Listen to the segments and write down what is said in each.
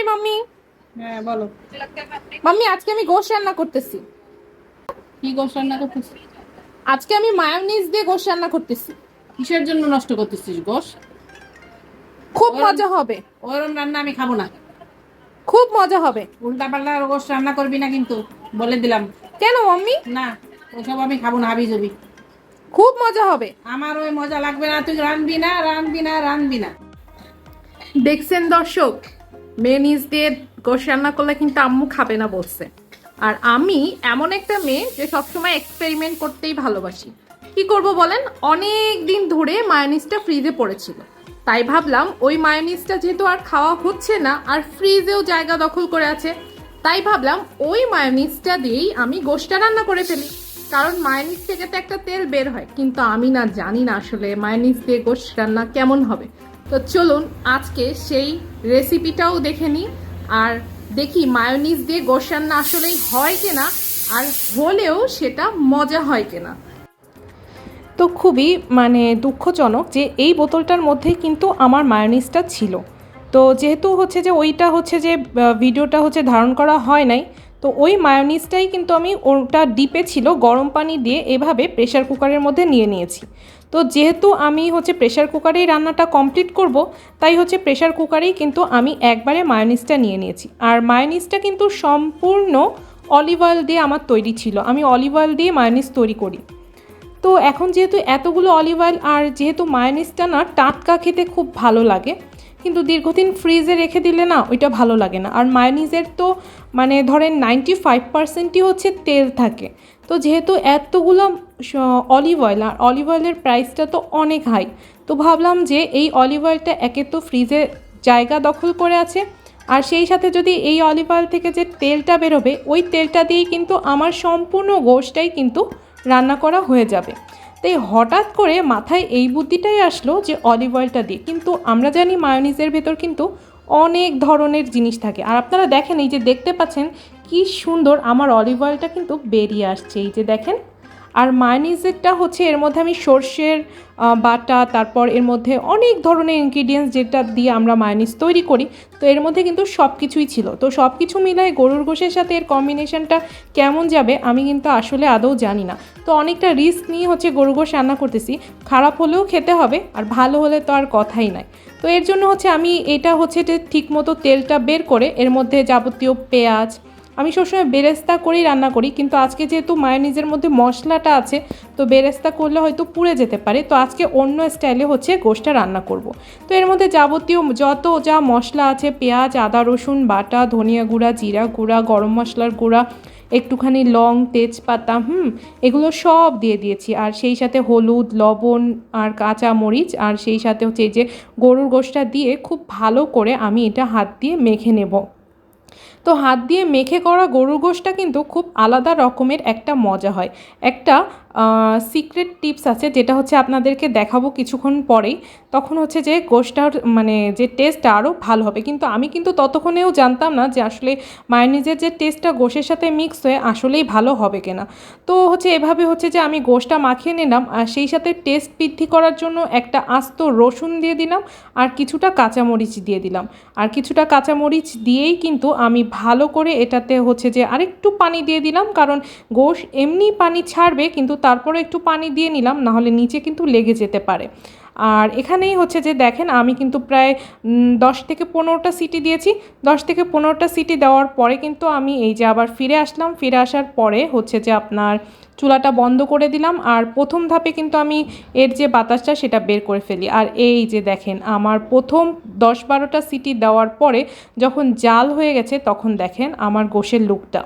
High mummy. হ্যাঁ বলো। Mummy আজকে আমি গোশ রান্না করতেছি। কি গোস রান্না করতেছিস? আজকে আমি মায়োনিজ দিয়ে গোশ রান্না করতেছি। কিসের জন্য নষ্ট করতেছিস গোস খুব মজা হবে। ওরম রান্না আমি খাব না। খুব মজা হবে। উল্টা পাল্টা গোস রান্না করবি না কিন্তু বলে দিলাম। কেন মাম্মি? না ওসব আমি খাব না হাবি জবি খুব মজা হবে। আমার ওই মজা লাগবে না তুই রানবি না রানবি না রানবি না। দেখছেন দর্শক মেনিজ দিয়ে গোশ রান্না করলে কিন্তু আম্মু খাবে না বলছে। আর আমি এমন একটা মেয়ে যে সবসময় এক্সপেরিমেন্ট করতেই ভালোবাসি। কি করব বলেন? অনেক দিন ধরে মায়োনিজটা ফ্রিজে পড়েছিল। তাই ভাবলাম ওই মায়োনিজটা যেহেতু আর খাওয়া হচ্ছে না, আর ফ্রিজেও জায়গা দখল করে আছে, তাই ভাবলাম ওই মায়োনিজটা দিয়েই আমি গোশটা রান্না করে ফেলি। কারণ মায়োনিজ থেকে তো একটা তেল বের হয়, কিন্তু আমি না জানি না আসলে মায়োনিজ দিয়ে গোশ রান্না কেমন হবে। তো চলুন আজকে সেই রেসিপিটাও দেখে নিই আর দেখি মায়োনিজ দিয়ে গোশ আসলেই হয় কিনা আর হলেও সেটা মজা হয় কিনা। তো খুবই মানে দুঃখজনক যে এই বোতলটার মধ্যেই কিন্তু আমার মায়োনিজটা ছিল। তো যেহেতু হচ্ছে যে ওইটা হচ্ছে যে ভিডিওটা হচ্ছে ধারণ করা হয় নাই তো ওই মায়োনিজটাই কিন্তু আমি ওটা ডিপে ছিল গরম পানি দিয়ে এভাবে প্রেশার কুকারের মধ্যে নিয়ে নিয়েছি। তো যেহেতু আমি হচ্ছে প্রেশার কুকারেই রান্নাটা কমপ্লিট করব, তাই হচ্ছে প্রেশার কুকারেই কিন্তু আমি একবারে মায়োনিজটা নিয়ে নিয়েছি। আর মায়োনিজটা কিন্তু সম্পূর্ণ অলিভ অয়েল দিয়ে আমার তৈরি ছিল। আমি অলিভ অয়েল দিয়ে মায়োনিজ তৈরি করি। তো এখন যেহেতু এতগুলো অলিভ অয়েল আর যেহেতু মায়োনিজটা না টাটকা খেতে খুব ভালো লাগে কিন্তু দীর্ঘদিন ফ্রিজে রেখে দিলে না ওইটা ভালো লাগে না। আর মায়োনিজের তো মানে ধরেন নাইনটি ফাইভ পার্সেন্টই হচ্ছে তেল থাকে। তো যেহেতু এতগুলো অলিভ অয়েল আর অলিভ অয়েলের প্রাইসটা তো অনেক হাই তো ভাবলাম যে এই অলিভ অয়েলটা একে তো ফ্রিজে জায়গা দখল করে আছে। আর সেই সাথে যদি এই অলিভ অয়েল থেকে যে তেলটা বেরোবে, ওই তেলটা দিয়েই কিন্তু আমার সম্পূর্ণ গোশটাই কিন্তু রান্না করা হয়ে যাবে। তাই হঠাৎ করে মাথায় এই বুদ্ধিটাই আসলো যে অলিভ অয়েলটা দিয়ে কিন্তু আমরা জানি মায়োনিজের ভেতর কিন্তু অনেক ধরনের জিনিস থাকে। আর আপনারা দেখেন, এই যে দেখতে পাচ্ছেন কি সুন্দর আমার অলিভ অয়েলটা কিন্তু বেরিয়ে আসছে। এই যে দেখেন আর মায়োনিজেরটা হচ্ছে এর মধ্যে আমি সর্ষের বাটা, তারপর এর মধ্যে অনেক ধরনের ইনগ্রিডিয়েন্টস যেটা দিয়ে আমরা মায়োনিজ তৈরি করি। তো এর মধ্যে কিন্তু সব কিছুই ছিল। তো সব কিছু মিলায় গরুর গোশের সাথে এর কম্বিনেশনটা কেমন যাবে আমি কিন্তু আসলে আদৌ জানি না। তো অনেকটা রিস্ক নিয়ে হচ্ছে গরুর গোশ রান্না করতেছি। খারাপ হলেও খেতে হবে, আর ভালো হলে তো আর কথাই নাই। তো এর জন্য হচ্ছে আমি এটা হচ্ছে যে ঠিকমতো তেলটা বের করে এর মধ্যে যাবতীয় পেঁয়াজ আমি সবসময় বেরেস্তা করেই রান্না করি, কিন্তু আজকে যেহেতু মায়োনিজের মধ্যে মশলাটা আছে, তো বেরেস্তা করলে হয়তো পুড়ে যেতে পারে। তো আজকে অন্য স্টাইলে হচ্ছে গোশটা রান্না করব। তো এর মধ্যে যাবতীয় যত যা মশলা আছে, পেঁয়াজ, আদা, রসুন, বাটা, ধনিয়া গুঁড়া, জিরা গুঁড়া, গরম মশলার গুঁড়া, একটুখানি লং, তেজপাতা, হুম, এগুলো সব দিয়ে দিয়েছি। আর সেই সাথে হলুদ, লবণ আর কাঁচা মরিচ, আর সেই সাথে হচ্ছে এই যে গরুর গোশটা দিয়ে খুব ভালো করে আমি এটা হাত দিয়ে মেখে নেব। তো হাত দিয়ে মেখে করা গরুর গোশটা কিন্তু খুব আলাদা রকমের একটা মজা হয়। একটা সিক্রেট টিপস আছে, যেটা হচ্ছে আপনাদেরকে দেখাবো কিছুক্ষণ পরেই। তখন হচ্ছে যে গোশটার মানে যে টেস্টটা আরও ভালো হবে। কিন্তু আমি কিন্তু ততক্ষণেও জানতাম না যে আসলে মায়োনিজের যে টেস্টটা গোশের সাথে মিক্স হয়ে আসলেই ভালো হবে কিনা। তো হচ্ছে এভাবে হচ্ছে যে আমি গোশটা মাখিয়ে নিলাম, আর সেই সাথে টেস্ট বৃদ্ধি করার জন্য একটা আস্ত রসুন দিয়ে দিলাম, আর কিছুটা কাঁচামরিচ দিয়ে দিলাম। আর কিছুটা কাঁচামরিচ দিয়েই কিন্তু আমি ভালো করে এটাতে হচ্ছে যে আরেকটু পানি দিয়ে দিলাম, কারণ গোশ এমনি পানি ছাড়বে, কিন্তু তারপরে একটু পানি দিয়ে নিলাম, নাহলে নিচে কিন্তু লেগে যেতে পারে। আর এখানেই হচ্ছে যে দেখেন, আমি কিন্তু প্রায় দশ থেকে পনেরোটা সিটি দিয়েছি। দশ থেকে পনেরোটা সিটি দেওয়ার পরে কিন্তু আমি এই যে আবার ফিরে আসলাম। ফিরে আসার পরে হচ্ছে যে আপনার চুলাটা বন্ধ করে দিলাম। আর প্রথম ধাপে কিন্তু আমি এর যে বাতাসটা, সেটা বের করে ফেলি। আর এই যে দেখেন, আমার প্রথম দশ বারোটা সিটি দেওয়ার পরে যখন জাল হয়ে গেছে, তখন দেখেন আমার গোশের লুকটা।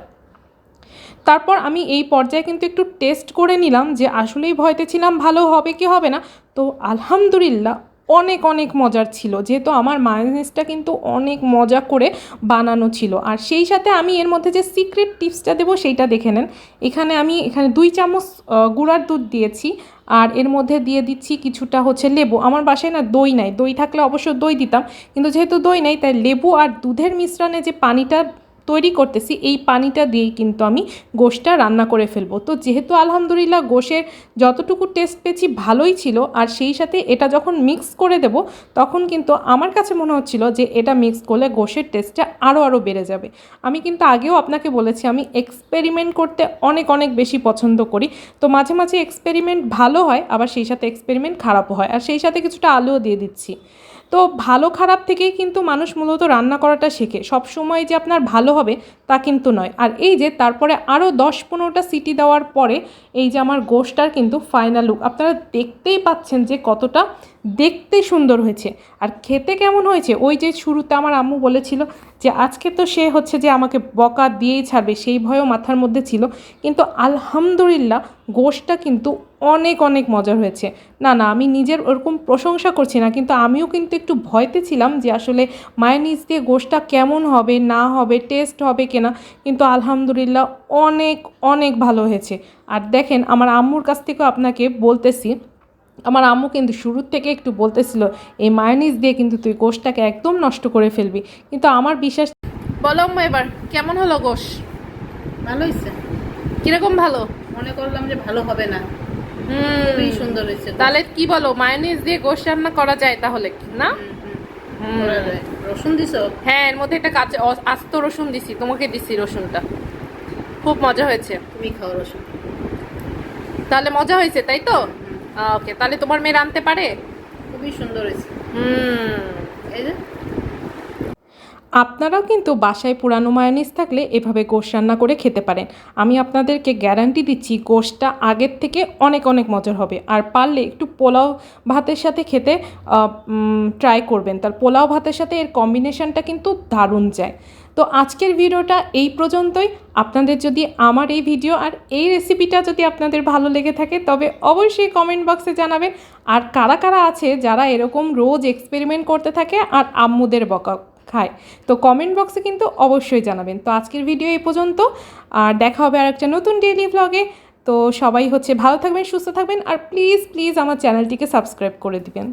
তারপর আমি এই পর্যায়ে কিন্তু একটু টেস্ট করে নিলাম যে আসলেই ভয়তে ছিলাম, ভালো হবে কি হবে না। তো আলহামদুলিল্লাহ অনেক অনেক মজার ছিল। যেহেতু আমার মায়োনিজটা কিন্তু অনেক মজা করে বানানো ছিল। আর সেই সাথে আমি এর মধ্যে যে সিক্রেট টিপসটা দেবো সেইটা দেখে নেন। এখানে আমি এখানে দুই চামচ গুঁড়ার দুধ দিয়েছি। আর এর মধ্যে দিয়ে দিচ্ছি কিছুটা হচ্ছে লেবু। আমার বাসায় না দই নাই। দই থাকলে অবশ্য দই দিতাম। কিন্তু যেহেতু দই নেই, তাই লেবু আর দুধের মিশ্রণে যে পানিটা তৈরি করতেছি, এই পানিটা দিয়েই কিন্তু আমি গোশটা রান্না করে ফেলব। তো যেহেতু আলহামদুলিল্লাহ গোশের যতটুকু টেস্ট পেয়েছি ভালোই ছিল, আর সেই সাথে এটা যখন মিক্স করে দেব, তখন কিন্তু আমার কাছে মনে হচ্ছিল যে এটা মিক্স করলে গোশের টেস্টটা আরও আরও বেড়ে যাবে। আমি কিন্তু আগেও আপনাকে বলেছি, আমি এক্সপেরিমেন্ট করতে অনেক অনেক বেশি পছন্দ করি। তো মাঝে মাঝে এক্সপেরিমেন্ট ভালো হয়, আবার সেই সাথে এক্সপেরিমেন্ট খারাপও হয়। আর সেই সাথে কিছুটা আলুও দিয়ে দিচ্ছি। তো ভালো খারাপ থেকেই কিন্তু মানুষ মূলত রান্না করাটা শেখে। সব সময় যে আপনার ভালো হবে তা কিন্তু নয়। আর এই যে তারপরে আরও দশ পনেরোটা সিটি দেওয়ার পরে এই যে আমার গোশটার কিন্তু ফাইনাল লুক আপনারা দেখতেই পাচ্ছেন যে কতটা দেখতে সুন্দর হয়েছে। আর খেতে কেমন হয়েছে? ওই যে শুরুতে আমার আম্মু বলেছিল যে আজকে তো সে হচ্ছে যে আমাকে বকা দিয়েই ছাড়বে, সেই ভয়ও মাথার মধ্যে ছিল। কিন্তু আলহামদুলিল্লাহ গোশটা কিন্তু অনেক অনেক মজার হয়েছে। না না, আমি নিজের ওরকম প্রশংসা করছি না, কিন্তু আমিও কিন্তু একটু ভয়তে ছিলাম যে আসলে মায়োনিজ দিয়ে গোশটা কেমন হবে, না হবে টেস্ট হবে কিনা। কিন্তু আলহামদুলিল্লাহ অনেক অনেক ভালো হয়েছে। আর দেখেন, আমার আম্মুর কাছ থেকেও আপনাকে বলতেছি আমার আম্মু কিন্তু শুরুর থেকে একটু বলতেছিল এই মায়োনিজ দিয়ে কিন্তু তুই গোশটাকে একদম নষ্ট করে ফেলবি। কিন্তু আমার বিশ্বাস বলো আম্মু এবার কেমন হলো গোশ? ভালো হয়েছে? কীরকম ভালো? মনে করলাম যে ভালো হবে না। হুম। খুবই সুন্দর হয়েছে তাহলে কি বলো মায়োনিজ দিয়ে গোশ রান্না করা যায় তাহলে না? হুম। রসুন দিছো? হ্যাঁ এর মধ্যে একটা কাঁচা আস্ত রসুন দিছি তোমাকে দিছি রসুনটা। খুব মজা হয়েছে। তুমি খাও রসুন। তাহলে মজা হয়েছে তাই তো? ওকে তাহলে তোমার মেয়ে আনতে পারে? খুবই সুন্দর হয়েছে। হুম। এই যে? আপনারাও কিন্তু বাসায় পুরানো মায়োনিজ থাকলে এভাবে গোশ রান্না করে খেতে পারেন। আমি আপনাদেরকে গ্যারান্টি দিচ্ছি, গোশটা আগের থেকে অনেক অনেক মজার হবে। আর পারলে একটু পোলাও ভাতের সাথে খেতে ট্রাই করবেন। তার পোলাও ভাতের সাথে এর কম্বিনেশনটা কিন্তু দারুণ যায়। তো আজকের ভিডিওটা এই পর্যন্তই। আপনাদের যদি আমার এই ভিডিও আর এই রেসিপিটা যদি আপনাদের ভালো লেগে থাকে, তবে অবশ্যই কমেন্ট বক্সে জানাবেন। আর কারা কারা আছে যারা এরকম রোজ এক্সপেরিমেন্ট করতে থাকে আর আম্মুদের বকা খায়। তো কমেন্ট বক্সে কিন্তু অবশ্যই জানাবেন। তো আজকের ভিডিও এই পর্যন্ত। আর দেখা হবে আর একটা নতুন ডেইলি ব্লগে তো সবাই হচ্ছে ভালো থাকবেন, সুস্থ থাকবেন। আর প্লিজ প্লিজ আমার চ্যানেলটিকে সাবস্ক্রাইব করে দিবেন।